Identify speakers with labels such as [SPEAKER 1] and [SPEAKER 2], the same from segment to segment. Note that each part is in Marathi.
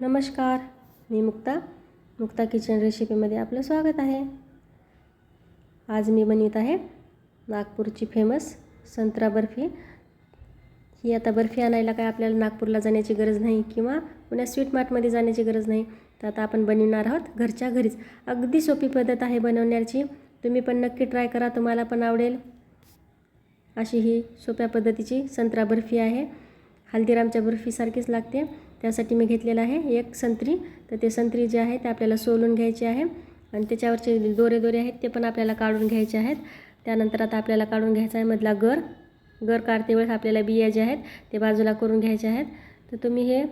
[SPEAKER 1] नमस्कार मी मुक्ता. मुक्ता किचन रेसिपीमध्ये आपलं स्वागत आहे. आज मी बनवित आहे नागपूरची फेमस संत्रा बर्फी. ही आता बर्फी आणायला काय आपल्याला नागपूरला जाण्याची गरज नाही किंवा पुण्या स्वीट मार्टमध्ये जाण्याची गरज नाही तर आता आपण बनवणार आहोत घरच्या घरीच. अगदी सोपी पद्धत आहे बनवण्याची. तुम्ही पण नक्की ट्राय करा तुम्हाला पण आवडेल. अशी ही सोप्या पद्धतीची संत्रा बर्फी आहे. हल्दीरामच्या बर्फीसारखीच लागते. त्यासाठी मी घेतलेलं आहे एक संत्री. तर ते संत्री जे आहे ते आपल्याला सोलून घ्यायचे आहे. आणि त्याच्यावरचे दोरे दोरे आहेत ते पण आपल्याला काढून घ्यायचे आहेत. त्यानंतर आता आपल्याला काढून घ्यायचा आहे मधला गर. गर काढते वेळेस आपल्याला बिया जे आहेत ते बाजूला करून घ्यायचे आहेत. तर तुम्ही हे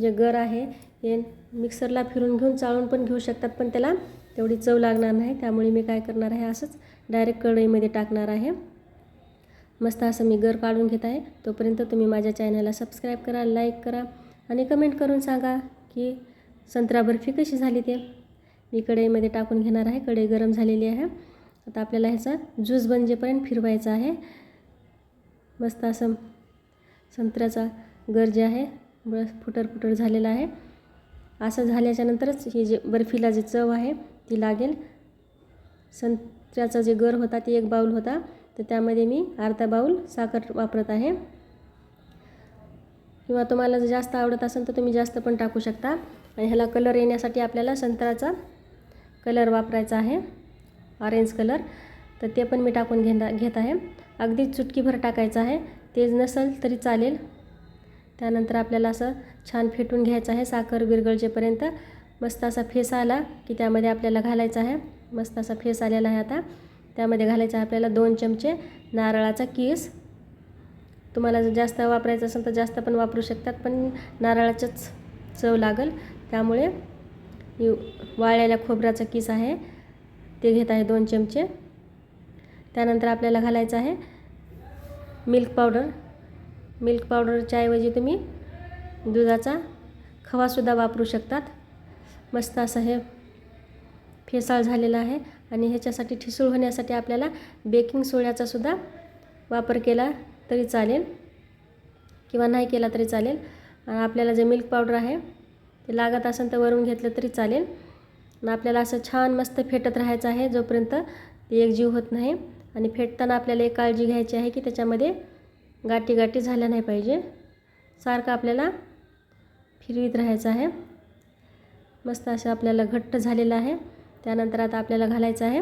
[SPEAKER 1] जे गर आहे हे मिक्सरला फिरून घेऊन चाळून पण घेऊ शकतात पण त्याला तेवढी चव लागणार नाही. त्यामुळे मी काय करणार आहे असंच डायरेक्ट कढईमध्ये टाकणार आहे. मस्त असं मी गर काढून घेत आहे. तोपर्यंत तुम्ही माझ्या चॅनलला सबस्क्राईब करा लाईक करा. आणि कमेंट करून सांगा की संत्रा बर्फी कशी झाली ते. मी कढईमध्ये टाकून घेणार आहे. कढई गरम झालेली आहे. आता आपल्याला ह्याचा ज्यूस बनजेपर्यंत फिरवायचा आहे. मस्त असं संत्र्याचा गर जे आहे बस फुटर फुटर झालेला आहे. असं झाल्याच्यानंतरच हे जे बर्फीला जी चव आहे ती लागेल. संत्र्याचा जे गर होता ती एक बाऊल होता. तर त्यामध्ये मी अर्धा बाऊल साखर वापरत आहे. किंवा तुम्हाला जर जास्त आवडत असेल तर तुम्ही जास्त पण टाकू शकता. आणि ह्याला कलर येण्यासाठी आपल्याला संत्र्याचा कलर वापरायचा आहे. Orange colour. तर ते पण मी टाकून घेता घेत आहे. अगदी चुटकीभर टाकायचं आहे. तेज नसेल तरी चालेल. त्यानंतर आपल्याला असं छान फेटून घ्यायचं आहे. साखर विरगळजेपर्यंत मस्त असा फेस आला की त्यामध्ये आपल्याला घालायचा आहे. मस्त असा फेस आलेला आहे आता. त्यामध्ये घालायचा आहे आपल्याला दोन चमचे नारळाचा कीस. तुम्हाला जर जास्त वापरायचं असेल तर जास्त पण वापरू शकतात पण नारळाचंच चव लागल. त्यामुळे ही वाळलेल्या खोबऱ्याचा किस आहे ते घेत आहे दोन चमचे. त्यानंतर आपल्याला घालायचं आहे मिल्क पावडर. मिल्क पावडरच्या ऐवजी तुम्ही दुधाचा खवासुद्धा वापरू शकतात. मस्त असं हे फेसाळ झालेलं आहे आणि ह्याच्यासाठी ठिसूळ होण्यासाठी आपल्याला बेकिंग सोड्याचासुद्धा वापर केला तरी चालेल. किंवा नाही केला तरी चालेल. आणि आपल्याला जे मिल्क पावडर आहे ते लागत असेल तर वरून घेतलं तरी चालेल. आणि आपल्याला असं छान मस्त फेटत राहायचं आहे जोपर्यंत ते एकजीव होत नाही. आणि फेटताना आपल्याला एक काळजी घ्यायची आहे की त्याच्यामध्ये गाठी गाठी झाल्या नाही पाहिजे. सारखं आपल्याला फिरवीत राहायचं आहे. मस्त असं आपल्याला घट्ट झालेलं आहे. त्यानंतर आता आपल्याला घालायचं आहे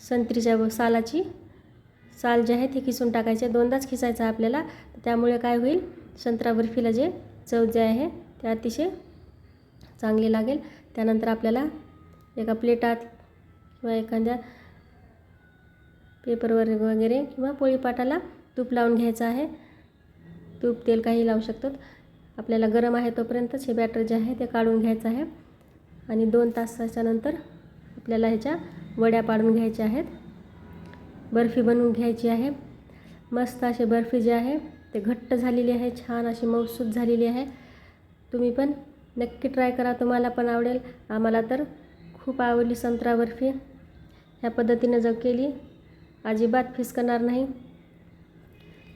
[SPEAKER 1] संत्रीच्या सालाची. साल जे आहे ते खिसून टाकायचे. दोनदाच खिसायचं आपल्याला. त्यामुळे काय होईल? संत्रा बर्फीला जे चव जे आहे ते अतिशय चांगली लागेल. त्यानंतर आपल्याला एका प्लेटात किंवा एखाद्या पेपरवर वगैरे किंवा पोळीपाटाला तूप लावून घ्यायचं आहे. तूप तेल काही लावू शकतात. आपल्याला गरम आहे तोपर्यंतच हे बॅटर जे आहे ते काढून घ्यायचं आहे. आणि दोन तासाच्या नंतर आपल्याला ह्याच्या वड्या पाडून घ्यायच्या आहेत. बर्फी बनवून घ्यायची आहे. मस्त अशी बर्फी जी आहे ते घट्ट झालेली आहे छान अशी मऊसूत झालेली आहे. तुम्ही पण नक्की ट्राय करा तुम्हाला पण आवडेल. आम्हाला तर खूप आवडली संत्रा बर्फी. ह्या पद्धतीनं जर केली अजिबात फिसकणार नाही.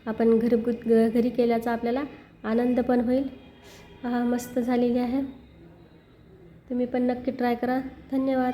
[SPEAKER 1] आपण घरगुत घरी केल्याचा आपल्याला आनंद पण होईल. हा मस्त झालेली आहे. तुम्ही पण नक्की ट्राय करा. धन्यवाद.